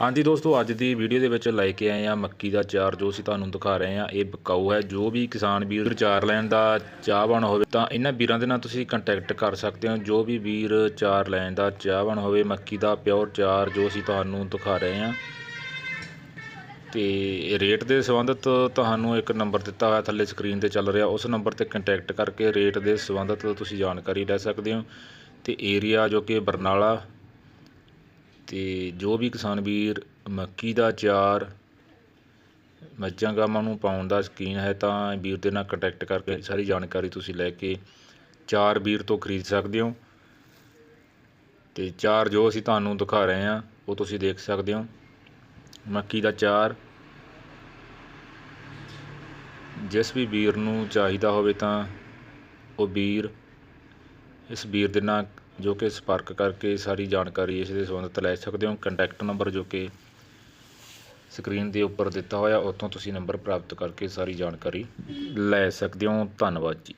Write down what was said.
ਹਾਂਜੀ ਦੋਸਤੋ, ਅੱਜ ਦੀ ਵੀਡੀਓ ਦੇ ਵਿੱਚ ਲੈ ਕੇ ਆਏ ਆ ਮੱਕੀ ਦਾ ਚਾਰ ਜੋ ਅਸੀਂ ਤੁਹਾਨੂੰ ਦਿਖਾ ਰਹੇ ਆ ਇਹ ਬਕਾਊ ਹੈ। ਜੋ ਵੀ ਕਿਸਾਨ ਵੀਰ ਚਾਰ ਲੈਣ ਦਾ ਚਾਹਵਾਨ ਹੋਵੇ ਤਾਂ ਇਹਨਾਂ ਵੀਰਾਂ ਦੇ ਨਾਲ ਤੁਸੀਂ ਕੰਟੈਕਟ ਕਰ ਸਕਦੇ ਹੋ। ਜੋ ਵੀ ਵੀਰ ਚਾਰ ਲੈਣ ਦਾ ਚਾਹਵਾਨ ਹੋਵੇ, ਮੱਕੀ ਦਾ ਪਿਓਰ ਚਾਰ ਜੋ ਅਸੀਂ ਤੁਹਾਨੂੰ ਦਿਖਾ ਰਹੇ ਆ ਤੇ ਰੇਟ ਦੇ ਸੰਬੰਧਿਤ ਤੁਹਾਨੂੰ ਇੱਕ ਨੰਬਰ ਦਿੱਤਾ ਹੋਇਆ ਥੱਲੇ ਸਕਰੀਨ ਤੇ ਚੱਲ ਰਿਹਾ। ਉਸ ਨੰਬਰ ਤੇ ਕੰਟੈਕਟ ਕਰਕੇ ਰੇਟ ਦੇ ਸੰਬੰਧਿਤ ਤੁਸੀਂ ਜਾਣਕਾਰੀ ਲੈ ਸਕਦੇ ਹੋ। ਤੇ ਏਰੀਆ ਜੋ ਕਿ ਬਰਨਾਲਾ ਅਤੇ ਜੋ ਵੀ ਕਿਸਾਨ ਵੀਰ ਮੱਕੀ ਦਾ ਚਾਰ, ਮੱਝਾਂ ਗਾਵਾਂ ਨੂੰ ਪਾਉਣ ਦਾ ਸ਼ੌਕੀਨ ਹੈ, ਤਾਂ ਵੀਰ ਦੇ ਨਾਲ ਕੰਟੈਕਟ ਕਰਕੇ ਸਾਰੀ ਜਾਣਕਾਰੀ ਤੁਸੀਂ ਲੈ ਕੇ ਚਾਰ ਵੀਰ ਤੋਂ ਖਰੀਦ ਸਕਦੇ ਹੋ। ਅਤੇ ਚਾਰ ਜੋ ਅਸੀਂ ਤੁਹਾਨੂੰ ਦਿਖਾ ਰਹੇ ਹਾਂ, ਉਹ ਤੁਸੀਂ ਦੇਖ ਸਕਦੇ ਹੋ। ਮੱਕੀ ਦਾ ਚਾਰ, ਜਿਸ ਵੀ ਵੀਰ ਨੂੰ ਚਾਹੀਦਾ ਹੋਵੇ ਤਾਂ ਉਹ ਵੀਰ ਇਸ ਵੀਰ ਦੇ ਨਾਲ ਜੋ ਕਿ ਸੰਪਰਕ ਕਰਕੇ ਸਾਰੀ ਜਾਣਕਾਰੀ ਇਸ ਦੇ ਸੰਬੰਧਿਤ ਲੈ ਸਕਦੇ ਹੋ। ਕੰਟੈਕਟ ਨੰਬਰ ਜੋ ਕਿ ਸਕਰੀਨ ਦੇ ਉੱਪਰ ਦਿੱਤਾ ਹੋਇਆ, ਉੱਥੋਂ ਤੁਸੀਂ ਨੰਬਰ ਪ੍ਰਾਪਤ ਕਰਕੇ ਸਾਰੀ ਜਾਣਕਾਰੀ ਲੈ ਸਕਦੇ ਹੋ। ਧੰਨਵਾਦ ਜੀ।